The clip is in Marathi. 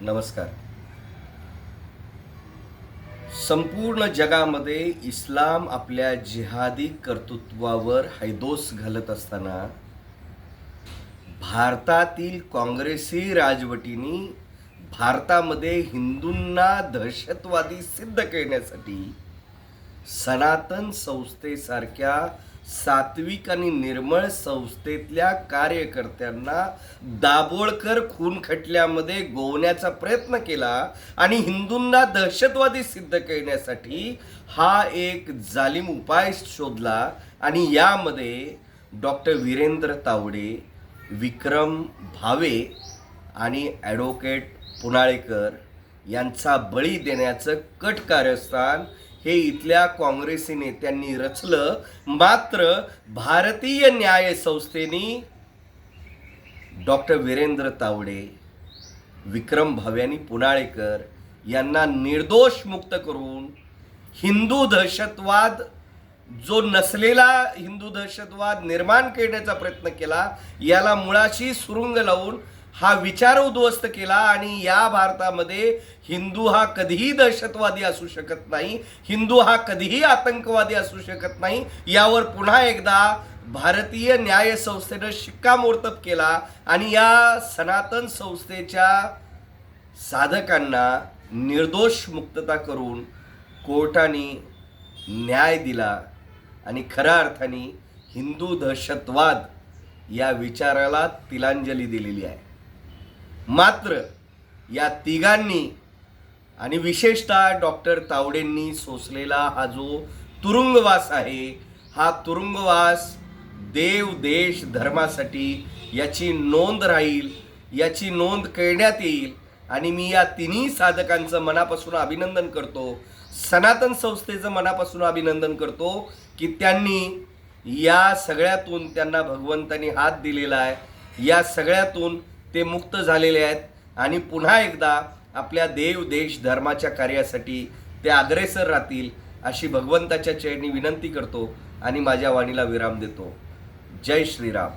नमस्कार. संपूर्ण जगामध्ये इस्लाम आपल्या जिहादी कर्तृत्वावर हैदोस घालत असताना भारतातील काँग्रेसी राजवटींनी भारतामध्ये हिंदूंना दहशतवादी सिद्ध करण्यासाठी सनातन संस्थेसारख्या सात्विक आणि निर्मळ संस्थेतल्या कार्यकर्त्यांना दाभोळकर खून खटल्यामध्ये गोवण्याचा प्रयत्न केला आणि हिंदूंना दहशतवादी सिद्ध करण्यासाठी हा एक जालिम उपाय शोधला आणि यामध्ये डॉक्टर वीरेंद्र तावडे विक्रम भावे आणि ॲडव्होकेट पुनाळेकर यांचा बळी देण्याचं कट कारस्थान हे इथल्या काँग्रेसी नेत्यांनी रचलं. मात्र भारतीय न्याय संस्थेनी डॉक्टर वीरेंद्र तावडे विक्रम भव्यानी पुनाळेकर यांना निर्दोष मुक्त करून हिंदू दहशतवाद जो नसलेला हिंदू दहशतवाद निर्माण करण्याचा प्रयत्न केला याला मुळाशी सुरुंग लावून हा विचार उद्ध्वस्त केला आणि या भारतामध्ये हिंदू हा कधीही दहशतवादी असू शकत नाही हिंदू हा कधीही आतंकवादी असू शकत नाही यावर पुन्हा एकदा भारतीय न्याय संस्थेनं शिक्कामोर्तब केला आणि या सनातन संस्थेच्या साधकांना निर्दोष मुक्तता करून कोर्टाने न्याय दिला आणि खऱ्या अर्थाने हिंदू दहशतवाद या विचाराला तिलांजली दिलेली आहे. मात्र या तिघांनी आणि विशेषतः डॉक्टर तावडेंनी सोसलेला हा जो तुरुंगवास आहे हा तुरुंगवास देव देश धर्मासाठी याची नोंद राहील याची नोंद करण्यात येईल. आणि मी या तिन्ही साधकांचं मनापासून अभिनंदन करतो सनातन संस्थेचं मनापासून अभिनंदन करतो की त्यांनी या सगळ्यातून त्यांना भगवंतानी हात दिलेला आहे. या सगळ्यातून ते मुक्त झालेले आहेत. आणि पुन्हा एकदा आपल्या देव देश धर्माच्या कार्यासाठी ते अग्रेसर राहतील अशी भगवंताच्या चरणी विनंती करतो आणि माझ्या वाणीला विराम देतो. जय श्रीराम.